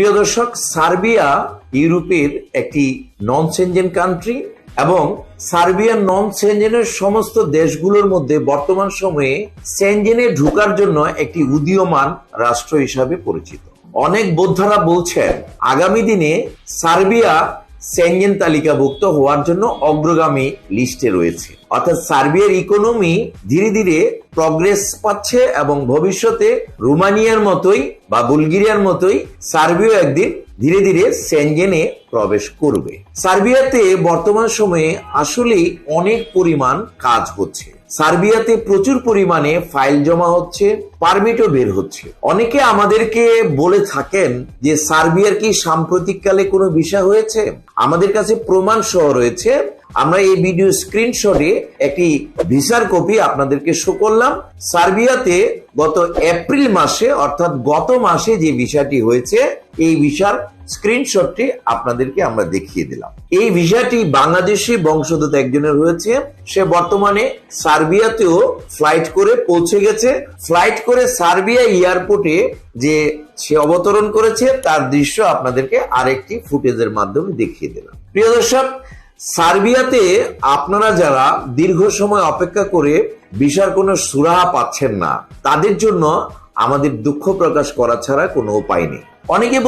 প্রিয় দর্শক, সার্বিয়া ইউরোপের একটি নন সেনজেন কান্ট্রি এবং সার্বিয়ার নন সেনজেনের সমস্ত দেশগুলোর মধ্যে বর্তমান সময়ে সেনজেনে ঢোকার জন্য একটি উদীয়মান রাষ্ট্র হিসাবে পরিচিত। অনেক বোদ্ধারা বলছেন, আগামী দিনে সার্বিয়া সেনজেন তালিকাভুক্ত হওয়ার জন্য অগ্রগামী লিস্টে রয়েছে। অর্থাৎ সার্বিয়ার ইকোনমি ধীরে ধীরে প্রগ্রেস পাচ্ছে এবং ভবিষ্যতে রোমানিয়ার মতোই বা বুলগেরিয়ার মতোই সার্বিয়া একদিন ধীরে ধীরে সেনজেনে প্রবেশ করবে। সার্বিয়াতে বর্তমান সময়ে আসলেই অনেক পরিমাণ কাজ হচ্ছে। সার্বিয়াতে প্রচুর পরিমাণে ফাইল জমা হচ্ছে, পারমিটও বের হচ্ছে। অনেকে আমাদেরকে বলে থাকেন যে, সার্বিয়ার কি সাম্প্রতিককালে কোনো বিষয় হয়েছে? আমাদের কাছে প্রমাণ সহ রয়েছে আমরা এই ভিডিও স্ক্রিনশটে একটি ভিসার কপি আপনাদেরকে শো করলাম। সার্বিয়াতে গত এপ্রিল মাসে, অর্থাৎ গত মাসে যে ভিসাটি হয়েছে, এই ভিসার স্ক্রিনশটটি আপনাদেরকে আমরা দেখিয়ে দিলাম। এই ভিসাটি বাংলাদেশি বংশোদ্ভূত একজনের হয়েছে। সে বর্তমানে সার্বিয়াতেও ফ্লাইট করে পৌঁছে গেছে। ফ্লাইট করে সার্বিয়া এয়ারপোর্টে যে সে অবতরণ করেছে, তার দৃশ্য আপনাদেরকে আরেকটি ফুটেজের মাধ্যমে দেখিয়ে দিলাম। প্রিয় দর্শক সার্বিয়াতে আপনারা যারা দীর্ঘ সময় অপেক্ষা করে ভিসার কোনো সুরাহা পাচ্ছেন না, তাদের জন্য আমাদের দুঃখ প্রকাশ করা ছাড়া কোনো উপায় নেই। অনেকে